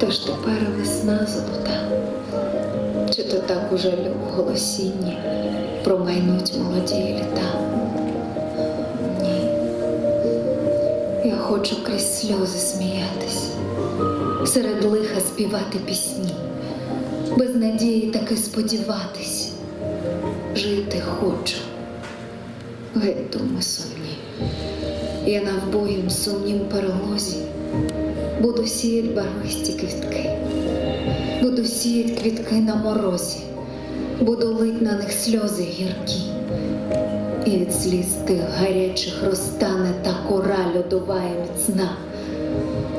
Тож тепер весна золота, чи то так уже в голосінні промайнуть молоді літа? Ні. Я хочу крізь сльози сміятись, серед лиха співати пісні, без надії таки сподіватись. Жити хочу, геть думи сумні. Я на навбоєм сумнім перелозі сіять барвисті квітки, буду сіять квітки на морозі, буду лить на них сльози гіркі. І від сліз тих гарячих розтане та кора льодова міцна.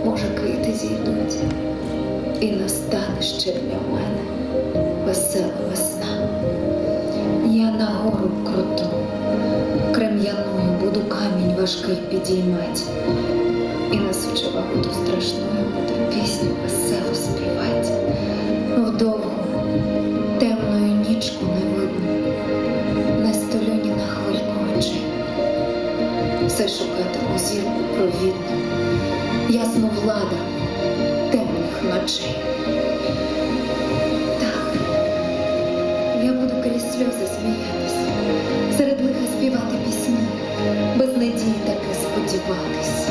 Може, квіти зійдуть, і настане ще для мене весела весна. Я на гору круту, крем'яною буду камінь важкий підіймать, і насичила буду страшною, буду пісню веселу співать. Вдовгу темною нічку не видно, не столю ні на хвильку очей. Все шукатиму зірку провідну, ясну влада темних ночей. Так, я буду крізь сльози сміятись, серед лиха співати пісні, без надії таки сподіватись.